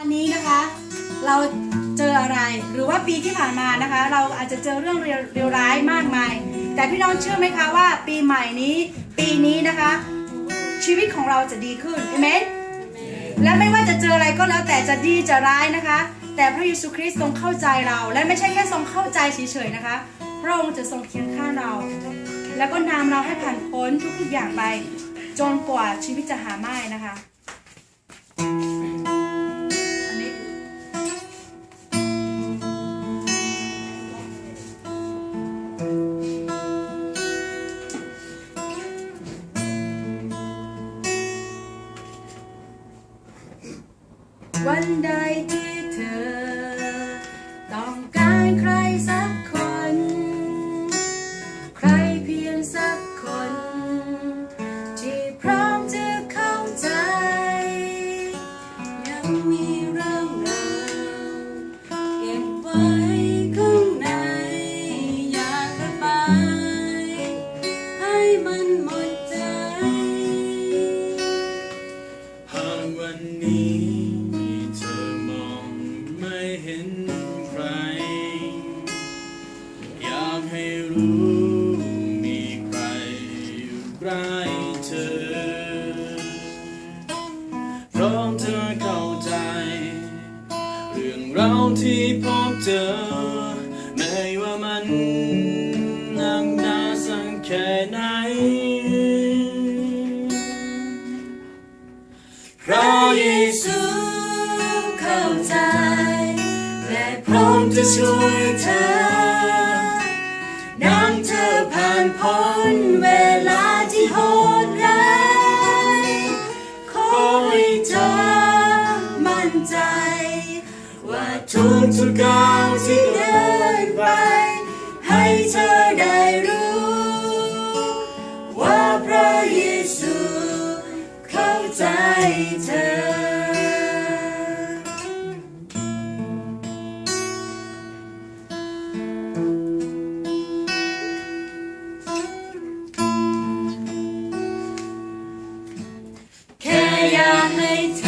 วันนี้นะคะเราเจออะไรหรือว่าปีที่ผ่านมานะคะ เราอาจจะเจอเรื่องเลวร้ายมากมาย แต่พี่น้องเชื่อไหมคะว่า ปีใหม่นี้ ปีนี้นะคะ ชีวิตของเราจะดีขึ้นเอเมนและไม่ว่าจะเจออะไรก็แล้วแต่จะดีจะร้ายนะคะ แต่พระเยซูคริสต์ทรงเข้าใจเรา และไม่ใช่แค่ทรงเข้าใจเฉยๆนะคะ พระองค์จะทรงเคียงข้างเรา แล้วก็นำเราให้ผ่านพ้นทุกๆอย่างไปจนกว่าชีวิตจะหาไม่นะคะ วันใดที่เธอ ต้องการใครสักคน ใครเพียงสักคน ที่พร้อมจะเข้าใจ ยังมีเรื่องราวเก็บไว้ข้างใน อยากระบายให้มันหมดใจ หากวันนี้ รื่องราวที่พบเจอไม่ว่ามันหนักหนาสักแค่ไหนพระเยซูเข้าใจ และพร้อมจะช่วยเธอ ทุกทุกก้าวที่เดินไป ให้เธอได้รู้ ว่าพระเยซูเข้าใจเธอ แค่อยากให้เธอ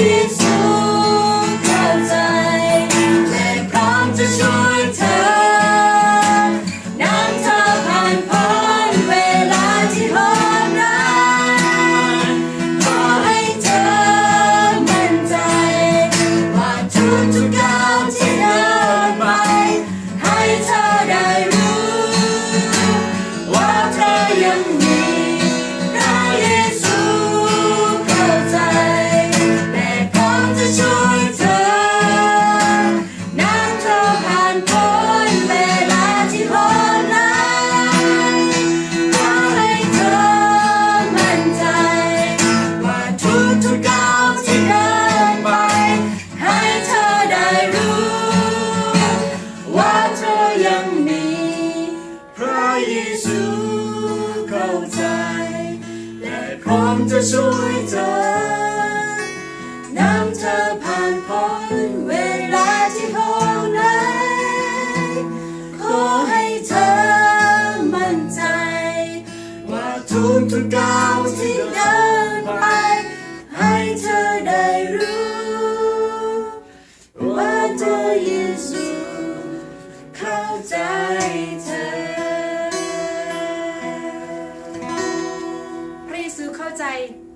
พ เข้าใจ และพร้อมจะช่วยเธอ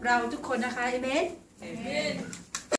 เราทุกคนนะคะเอเมน